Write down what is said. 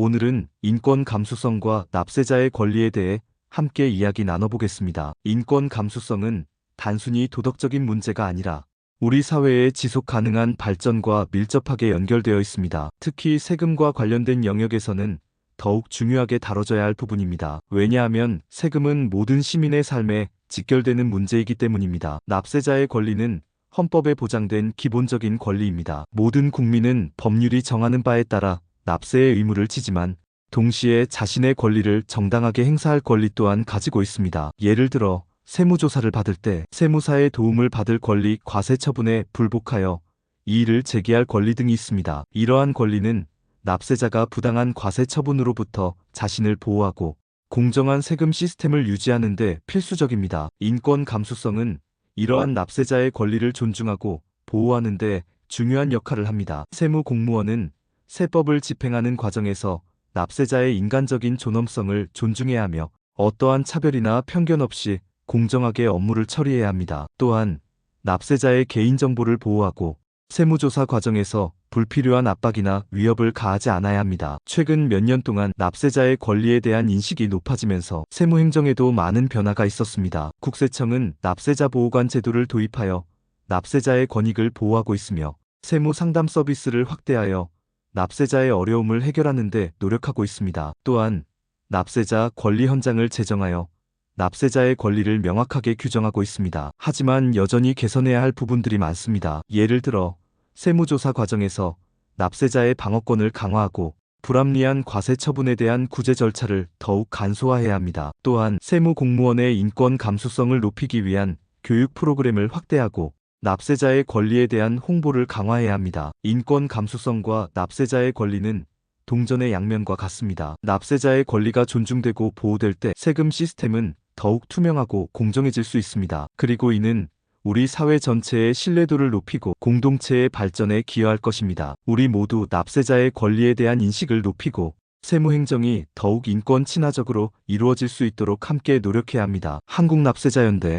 오늘은 인권 감수성과 납세자의 권리에 대해 함께 이야기 나눠보겠습니다. 인권 감수성은 단순히 도덕적인 문제가 아니라 우리 사회의 지속 가능한 발전과 밀접하게 연결되어 있습니다. 특히 세금과 관련된 영역에서는 더욱 중요하게 다뤄져야 할 부분입니다. 왜냐하면 세금은 모든 시민의 삶에 직결되는 문제이기 때문입니다. 납세자의 권리는 헌법에 보장된 기본적인 권리입니다. 모든 국민은 법률이 정하는 바에 따라 납세의 의무를 지지만 동시에 자신의 권리를 정당하게 행사할 권리 또한 가지고 있습니다. 예를 들어 세무조사를 받을 때 세무사의 도움을 받을 권리 과세 처분에 불복하여 이의를 제기할 권리 등이 있습니다. 이러한 권리는 납세자가 부당한 과세 처분으로부터 자신을 보호하고 공정한 세금 시스템을 유지하는 데 필수적입니다. 인권 감수성은 이러한 납세자의 권리를 존중하고 보호하는 데 중요한 역할을 합니다. 세무 공무원은 세법을 집행하는 과정에서 납세자의 인간적인 존엄성을 존중해야 하며 어떠한 차별이나 편견 없이 공정하게 업무를 처리해야 합니다. 또한 납세자의 개인정보를 보호하고 세무조사 과정에서 불필요한 압박이나 위협을 가하지 않아야 합니다. 최근 몇 년 동안 납세자의 권리에 대한 인식이 높아지면서 세무행정에도 많은 변화가 있었습니다. 국세청은 납세자 보호관 제도를 도입하여 납세자의 권익을 보호하고 있으며 세무 상담 서비스를 확대하여 납세자의 어려움을 해결하는 데 노력하고 있습니다. 또한 납세자 권리 헌장을 제정하여 납세자의 권리를 명확하게 규정하고 있습니다. 하지만 여전히 개선해야 할 부분들이 많습니다. 예를 들어 세무조사 과정에서 납세자의 방어권을 강화하고 불합리한 과세 처분에 대한 구제 절차를 더욱 간소화해야 합니다. 또한 세무 공무원의 인권 감수성을 높이기 위한 교육 프로그램을 확대하고 납세자의 권리에 대한 홍보를 강화해야 합니다. 인권 감수성과 납세자의 권리는 동전의 양면과 같습니다. 납세자의 권리가 존중되고 보호될 때 세금 시스템은 더욱 투명하고 공정해질 수 있습니다. 그리고 이는 우리 사회 전체의 신뢰도를 높이고 공동체의 발전에 기여할 것입니다. 우리 모두 납세자의 권리에 대한 인식을 높이고 세무행정이 더욱 인권 친화적으로 이루어질 수 있도록 함께 노력해야 합니다. 한국납세자연대